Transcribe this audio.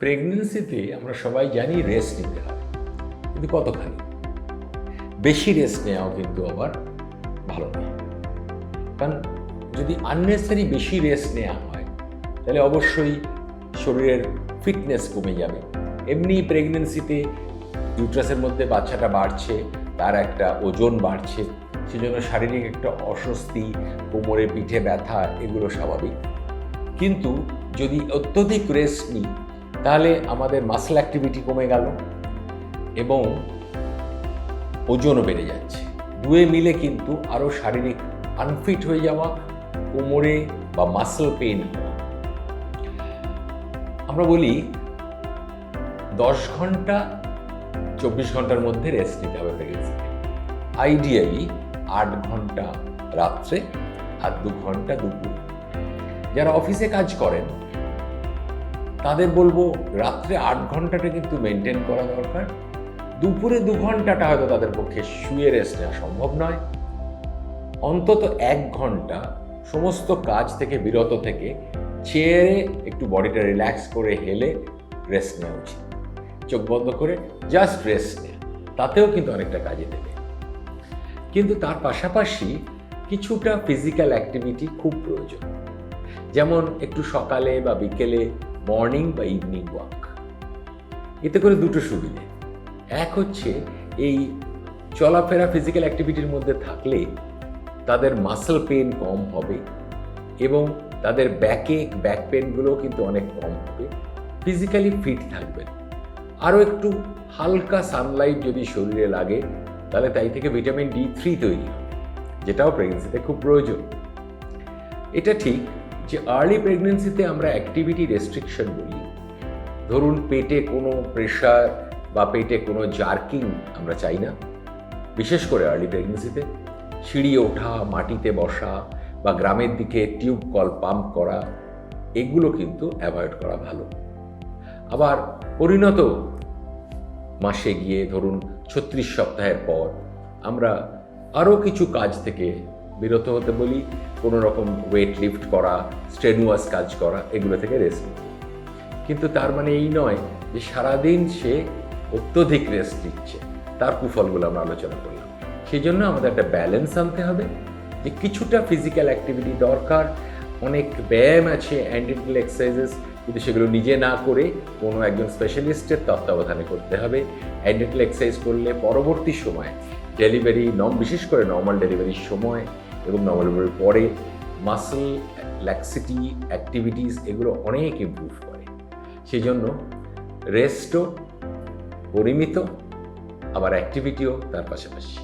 প্রেগনেন্সিতে আমরা সবাই জানি রেস্ট নিতে হয়, কিন্তু কতখানি? বেশি রেস্ট নেওয়াও কিন্তু আবার ভালো নয়। কারণ যদি আননেসারি বেশি রেস্ট নেওয়া হয়, তাহলে অবশ্যই শরীরের ফিটনেস কমে যাবে। এমনি প্রেগনেন্সিতে ইউট্রাসের মধ্যে বাচ্চাটা বাড়ছে, তার একটা ওজন বাড়ছে, সেজন্য শারীরিক একটা অস্বস্তি, কোমরে পিঠে ব্যথা, এগুলো স্বাভাবিক। কিন্তু যদি অত্যধিক রেস্ট নিই তাহলে আমাদের মাসেল অ্যাক্টিভিটি কমে গেল এবং ওজনও বেড়ে যাচ্ছে। দুয়ে মিলে কিন্তু আরও শারীরিক আনফিট হয়ে যাওয়া, কোমরে বা মাসেল পেন আমরা বলি দশ ঘণ্টা চব্বিশ ঘণ্টার মধ্যে রেস্ট নিতে হবে প্রেগনেন্সিতে আইডিয়ালি আট ঘণ্টা রাত্রে আর দু ঘণ্টা দুপুর। যারা অফিসে কাজ করেন তাদের বলব রাত্রে আট ঘন্টাটা কিন্তু মেনটেন করা দরকার। দুপুরে দু ঘন্টাটা হয়তো তাদের পক্ষে শুয়ে রেস্ট নেওয়া সম্ভব নয়। অন্তত এক ঘণ্টা সমস্ত কাজ থেকে, বিরত থেকে চেয়ারে একটু বডিটা রিল্যাক্স করে হেলে রেস্ট নেওয়া উচিত। চোখ বন্ধ করে জাস্ট রেস্ট নেওয়া তাতেও কিন্তু অনেকটা কাজে দেবে। কিন্তু তার পাশাপাশি কিছুটা ফিজিক্যাল অ্যাক্টিভিটি খুব প্রয়োজন। যেমন একটু সকালে বা বিকেলে মর্নিং বা ইভিনিং ওয়াক এতে করে দুটো সুবিধে। এক হচ্ছে, এই চলাফেরা ফিজিক্যাল অ্যাক্টিভিটির মধ্যে থাকলে তাদের মাসেল পেন কম হবে এবং তাদের ব্যাকে ব্যাক পেনগুলোও কিন্তু অনেক কম হবে। ফিজিক্যালি ফিট থাকবেন। আরও একটু হালকা সানলাইট যদি শরীরে লাগে, তাহলে তাই থেকে ভিটামিন ডি থ্রি তৈরি হবে, যেটাও প্রেগনেন্সিতে খুব প্রয়োজন। এটা ঠিক যে আর্লি প্রেগনেন্সিতে আমরা অ্যাক্টিভিটি রেস্ট্রিকশন বলি। ধরুন পেটে কোনো প্রেশার বা পেটে কোনো জার্কিং আমরা চাই না। বিশেষ করে আর্লি প্রেগনেন্সিতে সিঁড়ি ওঠা, মাটিতে বসা বা গ্রামের দিকে টিউব কল পাম্প করা, এগুলো কিন্তু অ্যাভয়েড করা ভালো। আবার পরিণত মাসে গিয়ে ধরুন ছত্রিশ সপ্তাহের পর আমরা আরও কিছু কাজ থেকে বিরত হতে বলি, কোনো রকম ওয়েট লিফট করা স্ট্রেনুয়াস কাজ করা, এগুলো থেকে রেস্ট নিতে কিন্তু তার মানে এই নয় যে সারাদিন সে অত্যধিক রেস্ট নিচ্ছে। তার কুফলগুলো আমরা আলোচনা করলাম। সেই জন্য আমাদের একটা ব্যালেন্স আনতে হবে যে কিছুটা ফিজিক্যাল অ্যাক্টিভিটি দরকার, অনেক ব্যায়াম আছে অ্যান্ডিটাল এক্সারসাইজেস কিন্তু সেগুলো নিজে না করে কোনো একজন স্পেশালিস্টের তত্ত্বাবধানে করতে হবে। অ্যান্ডিটাল এক্সারসাইজ করলে পরবর্তী সময় ডেলিভারি নম বিশেষ করে নর্মাল ডেলিভারির সময় এবং নভেম্বরের পরে মাসেল ল্যাক্সিটি অ্যাক্টিভিটিস এগুলো অনেক ইম্প্রুভ করে। সেই জন্য রেস্টও পরিমিত, আবার অ্যাক্টিভিটিও তার পাশাপাশি।